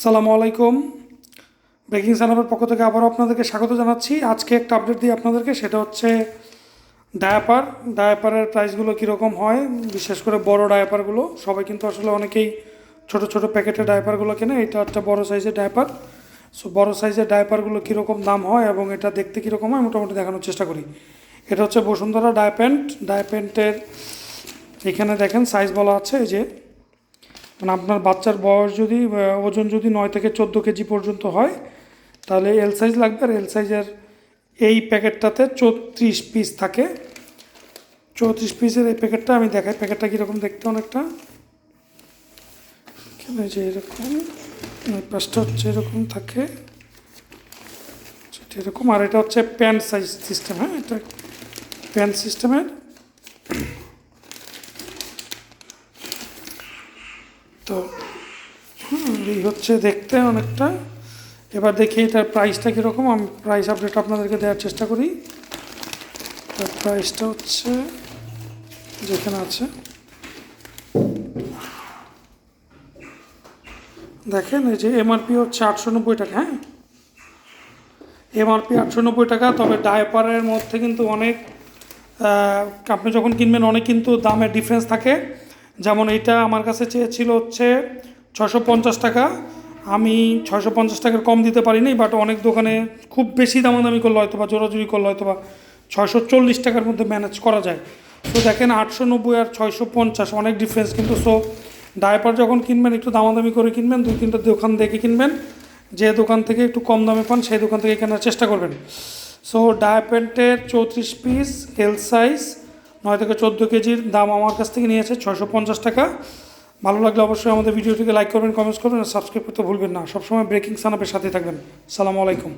আসসালামু আলাইকুম। ব্রেকিং সানাবের পক্ষ থেকে আবারও আপনাদেরকে স্বাগত জানাচ্ছি। আজকে একটা আপডেট দিই আপনাদেরকে, সেটা হচ্ছে ডায়াপার ডায়াপারের প্রাইসগুলো কীরকম হয়, বিশেষ করে বড় ডায়াপারগুলো সবাই কিন্তু আসলে অনেকেই ছোট ছোট প্যাকেটের ডায়াপারগুলো কেনে। এটা একটা বড় সাইজের ডায়াপার সো বড় সাইজের ডায়াপারগুলো কীরকম দাম হয় এবং এটা দেখতে কীরকম হয়, মোটামুটি দেখানোর চেষ্টা করি। এটা হচ্ছে বসুন্ধরা ডায়াপ্যান্ট ডায়াপ্যান্টের এখানে দেখেন সাইজ বলা আছে, এই যে মানে আপনার বাচ্চার বয়স যদি ওজন যদি নয় থেকে চোদ্দ কেজি পর্যন্ত হয়, তাহলে এল সাইজ লাগবে আর এল সাইজের এই প্যাকেটটাতে চৌত্রিশ পিস থাকে। চৌত্রিশ পিসের এই প্যাকেটটা আমি দেখাই। প্যাকেটটা কীরকম দেখতে অনেকটা? যে এরকম পাশটা হচ্ছে এরকম থাকে। সেটা এরকম। আর এটা হচ্ছে প্যান্ট সাইজ সিস্টেম হ্যাঁ? এটা প্যান্ট সিস্টেমের তো এই হচ্ছে দেখতে অনেকটা। এবার দেখি এটার প্রাইসটা কীরকম। আমি প্রাইস আপডেট আপনাদেরকে দেওয়ার চেষ্টা করি। তার প্রাইসটা হচ্ছে যেখানে আছে। দেখেন, এই যে এমআরপি হচ্ছে আটশো নব্বই টাকা হ্যাঁ? এমআরপি আটশো নব্বই টাকা, তবে ডায়পারের মধ্যে কিন্তু অনেক আপনি যখন কিনবেন, অনেক কিন্তু দামের ডিফারেন্স থাকে। যেমন এটা আমার কাছে চেয়েছিল হচ্ছে ছশো পঞ্চাশ টাকা। আমি ছশো পঞ্চাশ টাকার কম দিতে পারিনি বাট অনেক দোকানে খুব বেশি দামাদামি করলে হয়তো বা জোরাজুরি করলে হয়তো বা ছয়শো চল্লিশ টাকার মধ্যে ম্যানেজ করা যায়। তো দেখেন আটশো নব্বই আর ছয়শো পঞ্চাশ, অনেক ডিফারেন্স কিন্তু সো ডায়পার যখন কিনবেন, একটু দামাদামি করে কিনবেন, দুই তিনটা দোকান দেখে কিনবেন, যে দোকান থেকে একটু কম দামে পান, সেই দোকান থেকে কেনার চেষ্টা করবেন। সো ডায়াপ্যান্টের চৌত্রিশ পিস এল সাইজ নয় থেকে চোদ্দ কেজির দাম আমার কাছ থেকে নিয়েছে, ছয়শো পঞ্চাশ টাকা। ভালো লাগলে অবশ্যই আমাদের ভিডিওটিকে লাইক করবেন কমেন্টস করবেন, আর সাবস্ক্রাইব করতে ভুলবেন না। সবসময় ব্রেকিং সানাপের সাথে থাকবেন। সালামু আলাইকুম।